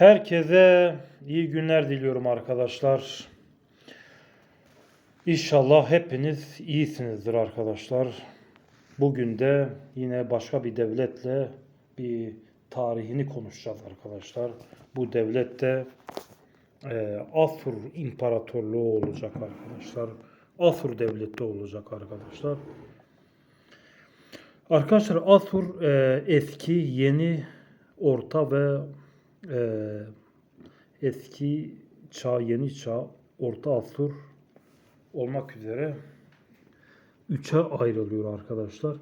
Herkese iyi günler diliyorum arkadaşlar. İnşallah hepiniz iyisinizdir arkadaşlar. Bugün de yine başka bir devletle bir tarihini konuşacağız arkadaşlar. Bu devlet de e, Asur İmparatorluğu olacak arkadaşlar. Asur devleti olacak arkadaşlar. Arkadaşlar Asur e, eski, yeni, orta ve e, eski çağ, yeni çağ, orta Asur olmak üzere üçe ayrılıyor arkadaşlar.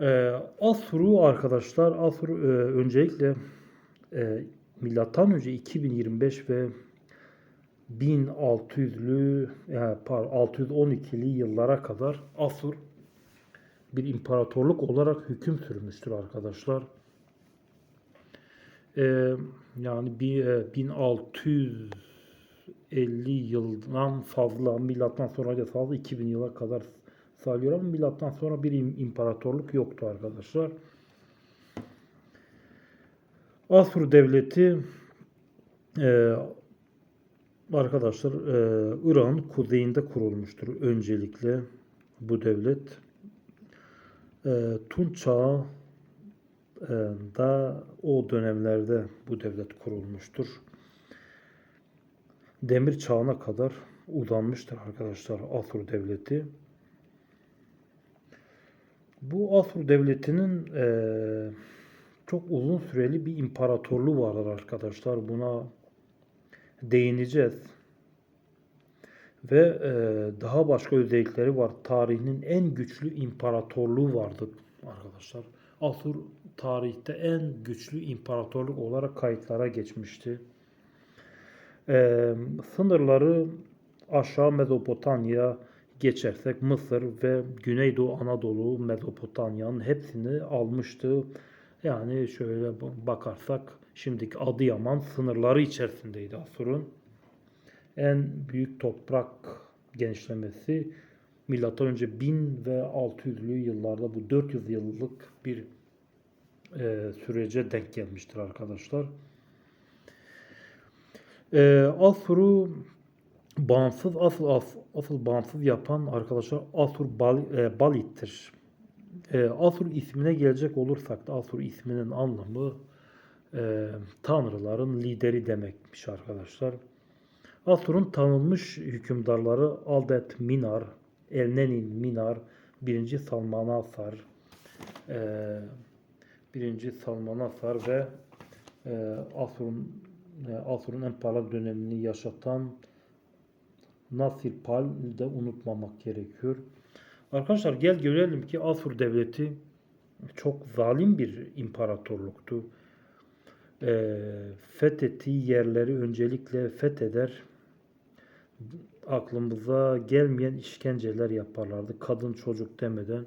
E, Asur'u arkadaşlar, Asur e, öncelikle e, milattan önce 2025 ve 1600'lü yani pardon 612'li yıllara kadar Asur bir imparatorluk olarak hüküm sürmüştür arkadaşlar. Ee, yani bir, e, 1650 yıldan fazla milattan sonra fazla 2000 yıla kadar sayılıyor ama milattan sonra bir im- imparatorluk yoktu arkadaşlar. Asur devleti e, arkadaşlar e, İran kuzeyinde kurulmuştur öncelikle bu devlet. E, Tunç çağı e, da o dönemlerde bu devlet kurulmuştur. Demir çağına kadar uzanmıştır arkadaşlar Asur devleti. Bu Asur devletinin e, çok uzun süreli bir imparatorluğu vardır arkadaşlar. Buna değineceğiz. Ve e, daha başka özellikleri var. Tarihinin en güçlü imparatorluğu vardı arkadaşlar. Asur tarihte en güçlü imparatorluk olarak kayıtlara geçmişti. E, sınırları aşağı Mezopotamya geçersek Mısır ve Güneydoğu Anadolu Mezopotamya'nın hepsini almıştı. Yani şöyle bakarsak şimdiki Adıyaman sınırları içerisindeydi Asur'un. En büyük toprak genişlemesi önce 1000 ve 600'lü yıllarda bu 400 yıllık bir e, sürece denk gelmiştir arkadaşlar. E, Asur'u bağımsız asıl asıl, asıl bağımsız yapan arkadaşlar Asur Bal, e, Balit'tir. E, Asur ismine gelecek olursak da Asur isminin anlamı e, tanrıların lideri demekmiş arkadaşlar. Asur'un tanınmış hükümdarları Aldet Minar, Elnenin Minar, 1. Salmanasar, e, 1. Salmanasar ve e, Asur'un e, Asur'un en parlak dönemini yaşatan Nasir Pal de unutmamak gerekiyor. Arkadaşlar gel görelim ki Asur devleti çok zalim bir imparatorluktu. E, fethettiği yerleri öncelikle fetheder. Aklımıza gelmeyen işkenceler yaparlardı. Kadın çocuk demeden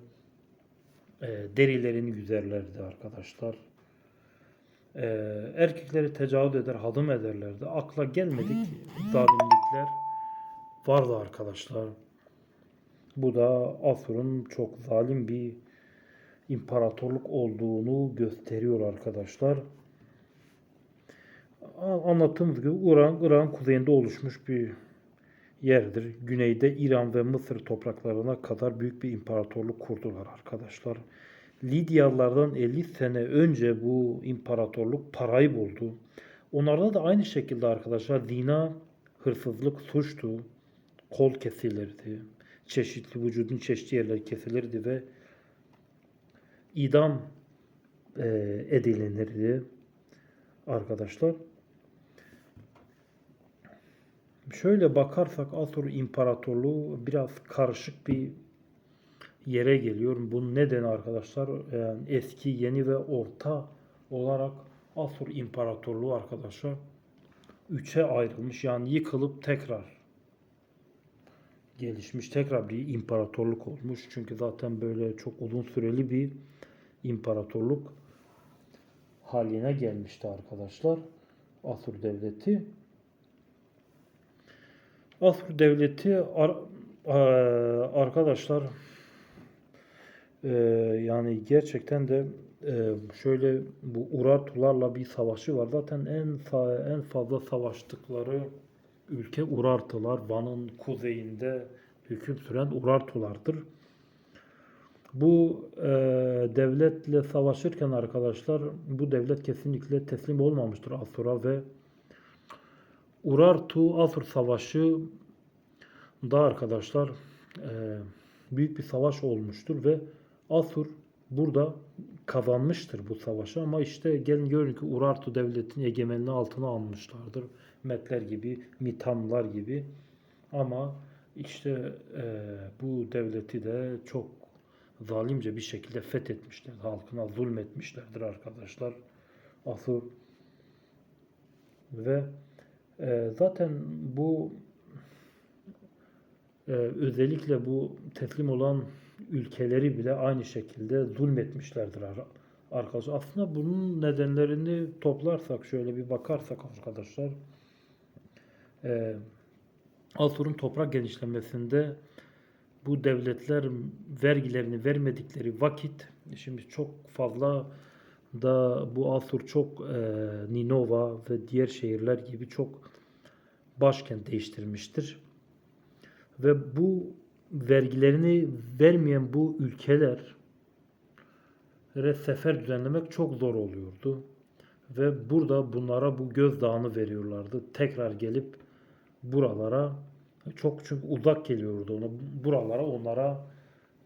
e, derilerini yüzerlerdi arkadaşlar. E, erkekleri tecavüz eder, hadım ederlerdi. Akla gelmedik zalimlikler vardı arkadaşlar. Bu da Asur'un çok zalim bir imparatorluk olduğunu gösteriyor arkadaşlar. Anlattığımız gibi İran, İran kuzeyinde oluşmuş bir yerdir. Güneyde İran ve Mısır topraklarına kadar büyük bir imparatorluk kurdular arkadaşlar. Lidyalılardan 50 sene önce bu imparatorluk parayı buldu. Onlarda da aynı şekilde arkadaşlar zina, hırsızlık suçtu. Kol kesilirdi. Çeşitli vücudun çeşitli yerleri kesilirdi ve idam e, edilinirdi arkadaşlar. Şöyle bakarsak Asur İmparatorluğu biraz karışık bir yere geliyor. Bunun nedeni arkadaşlar yani eski, yeni ve orta olarak Asur İmparatorluğu arkadaşlar üçe ayrılmış. Yani yıkılıp tekrar gelişmiş tekrar bir imparatorluk olmuş. Çünkü zaten böyle çok uzun süreli bir imparatorluk haline gelmişti arkadaşlar. Asur devleti. Asur devleti ar- eee, arkadaşlar Ee, yani gerçekten de e, şöyle bu Urartularla bir savaşı var. Zaten en en fazla savaştıkları ülke Urartular. Van'ın kuzeyinde hüküm süren Urartulardır. Bu e, devletle savaşırken arkadaşlar bu devlet kesinlikle teslim olmamıştır Asur'a ve Urartu Asur Savaşı da arkadaşlar e, büyük bir savaş olmuştur ve Asur burada kazanmıştır bu savaşı ama işte gelin görün ki Urartu devletinin egemenliği altına almışlardır. Metler gibi, Mitamlar gibi ama işte e, bu devleti de çok zalimce bir şekilde fethetmişler. Halkına zulmetmişlerdir arkadaşlar. Asur ve e, zaten bu e, özellikle bu teslim olan ülkeleri bile aynı şekilde zulmetmişlerdir ar- arkadaşlar. Aslında bunun nedenlerini toplarsak şöyle bir bakarsak arkadaşlar e, Asur'un toprak genişlemesinde bu devletler vergilerini vermedikleri vakit şimdi çok fazla da bu Asur çok e, Ninova ve diğer şehirler gibi çok başkent değiştirmiştir. Ve bu vergilerini vermeyen bu ülkeler sefer düzenlemek çok zor oluyordu. Ve burada bunlara bu gözdağını veriyorlardı. Tekrar gelip buralara çok çünkü uzak geliyordu ona. Buralara onlara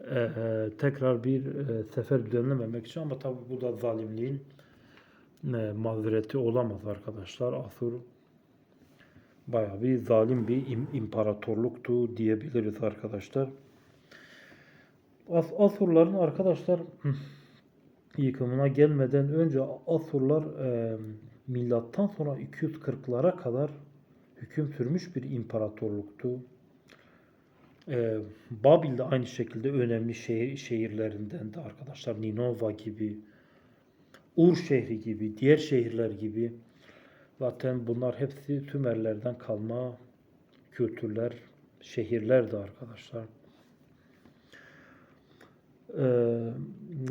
e, e, tekrar bir e, sefer düzenlememek için ama tabi bu da zalimliğin e, mazereti olamaz arkadaşlar. Asur bayağı bir zalim bir im- imparatorluktu diyebiliriz arkadaşlar. As Asurların arkadaşlar yıkımına gelmeden önce Asurlar e, milattan sonra 240'lara kadar hüküm sürmüş bir imparatorluktu. E, Babil de aynı şekilde önemli şehir, şehirlerinden de arkadaşlar Ninova gibi, Ur şehri gibi, diğer şehirler gibi zaten bunlar hepsi Sümerlerden kalma kültürler, şehirlerdi arkadaşlar. Ee,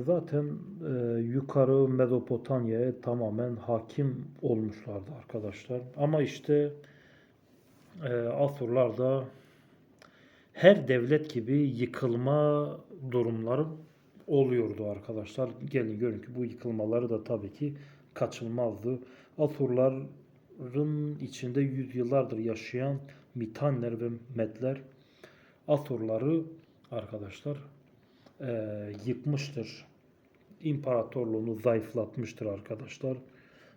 zaten e, yukarı Mezopotamya'ya tamamen hakim olmuşlardı arkadaşlar. Ama işte e, Asurlar da her devlet gibi yıkılma durumları oluyordu arkadaşlar. Gelin görün ki bu yıkılmaları da tabii ki kaçınılmazdı. Asurların içinde yüzyıllardır yaşayan Mitanler ve Medler Asurları arkadaşlar e, yıkmıştır. İmparatorluğunu zayıflatmıştır arkadaşlar.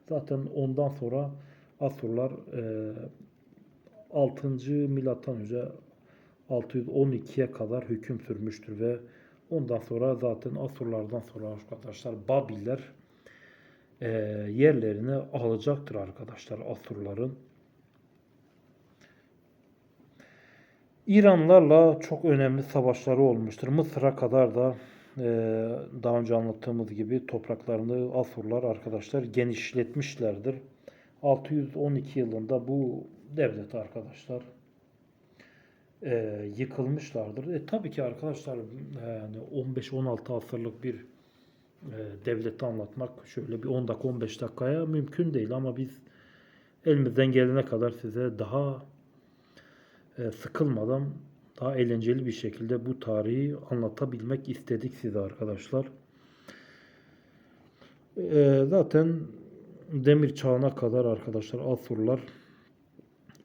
Zaten ondan sonra Asurlar e, 6. milattan önce 612'ye kadar hüküm sürmüştür ve ondan sonra zaten Asurlardan sonra arkadaşlar Babiller e, yerlerini alacaktır arkadaşlar Asurların. İranlarla çok önemli savaşları olmuştur. Mısır'a kadar da e, daha önce anlattığımız gibi topraklarını Asurlar arkadaşlar genişletmişlerdir. 612 yılında bu devlet arkadaşlar e, yıkılmışlardır. E, tabii ki arkadaşlar yani 15-16 asırlık bir devleti anlatmak şöyle bir 10 dakika 15 dakikaya mümkün değil ama biz elimizden gelene kadar size daha e, sıkılmadan daha eğlenceli bir şekilde bu tarihi anlatabilmek istedik size arkadaşlar. E, zaten demir çağına kadar arkadaşlar Asurlar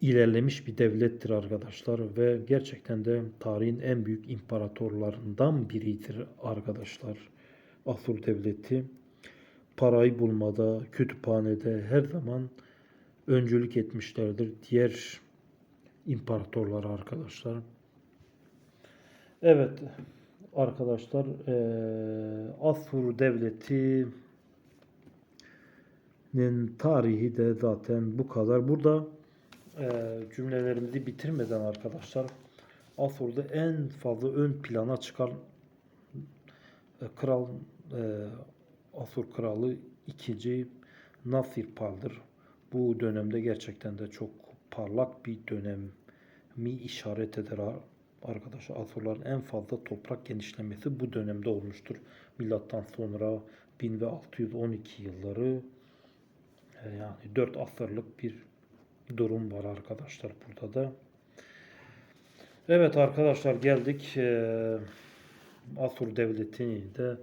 ilerlemiş bir devlettir arkadaşlar ve gerçekten de tarihin en büyük imparatorlarından biridir arkadaşlar. Asur devleti parayı bulmada, kütüphanede her zaman öncülük etmişlerdir. Diğer imparatorlar arkadaşlar. Evet arkadaşlar eee Asur devletinin tarihi de zaten bu kadar. Burada eee, cümlelerimizi bitirmeden arkadaşlar Asur'da en fazla ön plana çıkan e, kral e, Asur kralı 2. Nasirpal'dır. Bu dönemde gerçekten de çok parlak bir dönemi işaret eder. Arkadaşlar Asurların en fazla toprak genişlemesi bu dönemde olmuştur. Milattan sonra 1000 ve 612 yılları e, yani 4 asırlık bir durum var arkadaşlar burada da. Evet arkadaşlar geldik e, Asur Devleti'ni de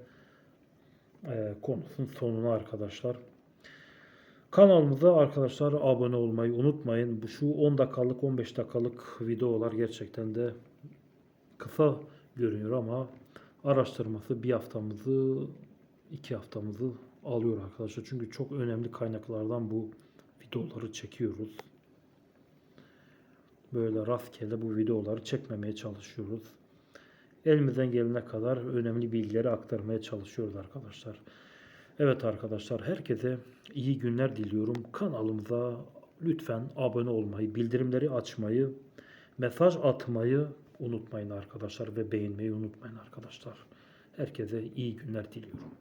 e, konusun sonuna arkadaşlar. Kanalımıza arkadaşlar abone olmayı unutmayın. Bu şu 10 dakikalık 15 dakikalık videolar gerçekten de kısa görünüyor ama araştırması bir haftamızı iki haftamızı alıyor arkadaşlar. Çünkü çok önemli kaynaklardan bu videoları çekiyoruz. Böyle rastgele bu videoları çekmemeye çalışıyoruz. Elimizden gelene kadar önemli bilgileri aktarmaya çalışıyoruz arkadaşlar. Evet arkadaşlar herkese iyi günler diliyorum. Kanalımıza lütfen abone olmayı, bildirimleri açmayı, mesaj atmayı unutmayın arkadaşlar ve beğenmeyi unutmayın arkadaşlar. Herkese iyi günler diliyorum.